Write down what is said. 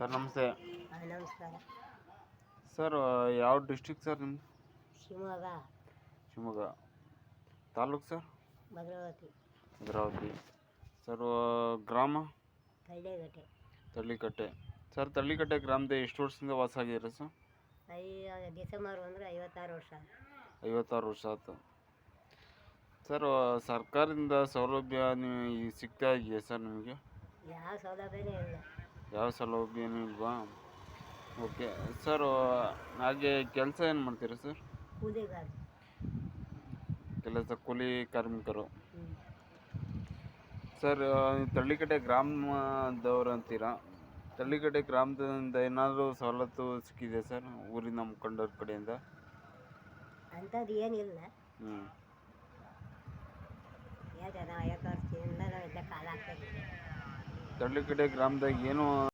Sir ನಮಸ್ತೆ. ನಮಸ್ಕಾರ. Sir ಯಾವ ಡಿಸ್ಟಿಕ್ ಸರ್ ನಿಮ್ಮ ಶಿವಮೊಗ್ಗ. ಶಿವಮೊಗ್ಗ. ತಾಲೂಕು ಸರ್? ಭದ್ರಾವತಿ. ಭದ್ರಾವತಿ. ಸರ್ ಗ್ರಾಮ? ತಳ್ಳಿಕಟ್ಟೆ. ತಳ್ಳಿಕಟ್ಟೆ. ಸರ್ ತಳ್ಳಿಕಟ್ಟೆ ಗ್ರಾಮದ ಎಷ್ಟು ವರ್ಷದಿಂದ ವಾಸ ಆಗಿದ್ದೀರಾ ಸರ್? ಡಿಸೆಂಬರ್ ಅಂದರೆ ಐವತ್ತಾರು ವರ್ಷ ಐವತ್ತಾರು ವರ್ಷ ಆಯ್ತು. ಸರ್ ಸರ್ಕಾರದಿಂದ ಸೌಲಭ್ಯ ನೀವು ಸಿಗ್ತಾ ಇದೆಯಾ ಸರ್ ನಿಮಗೆ? ಯಾವ ಸೌಲಭ್ಯನೇ ಇಲ್ಲ. ಯಾವ ಸೌಲಭ್ಯನೂ ಇಲ್ವಾ ಓಕೆ ಸರ್ ಹಾಗೆ ಕೆಲಸ ಏನು ಮಾಡ್ತೀರಾ ಸರ್? ಕೆಲಸ ಕೂಲಿ ಕಾರ್ಮಿಕರು. ಸರ್ ತಳ್ಳಿಕಟ್ಟೆ ಗ್ರಾಮದವ್ರು ಅಂತೀರಾ? ತಳ್ಳಿಕಟ್ಟೆ ಗ್ರಾಮದಿಂದ ಏನಾದರೂ ಸವಲತ್ತು ಸಿಕ್ಕಿದೆ ಸರ್ ಊರಿನ ಮುಖಂಡರ ಕಡೆಯಿಂದ? ಅಂಥದ್ದು ಏನಿಲ್ಲ. ಹ್ಞೂ ಯಾಕೆ ನಾವು ಐವತ್ತು ವರ್ಷದಿಂದ ನಾವು ಇದ್ದ ಕಾಲ ಆಗ್ತಾಯಿದ್ದೀವಿ ತಳ್ಳಿಕಟ್ಟೆ ಗ್ರಾಮದಾಗ ಏನು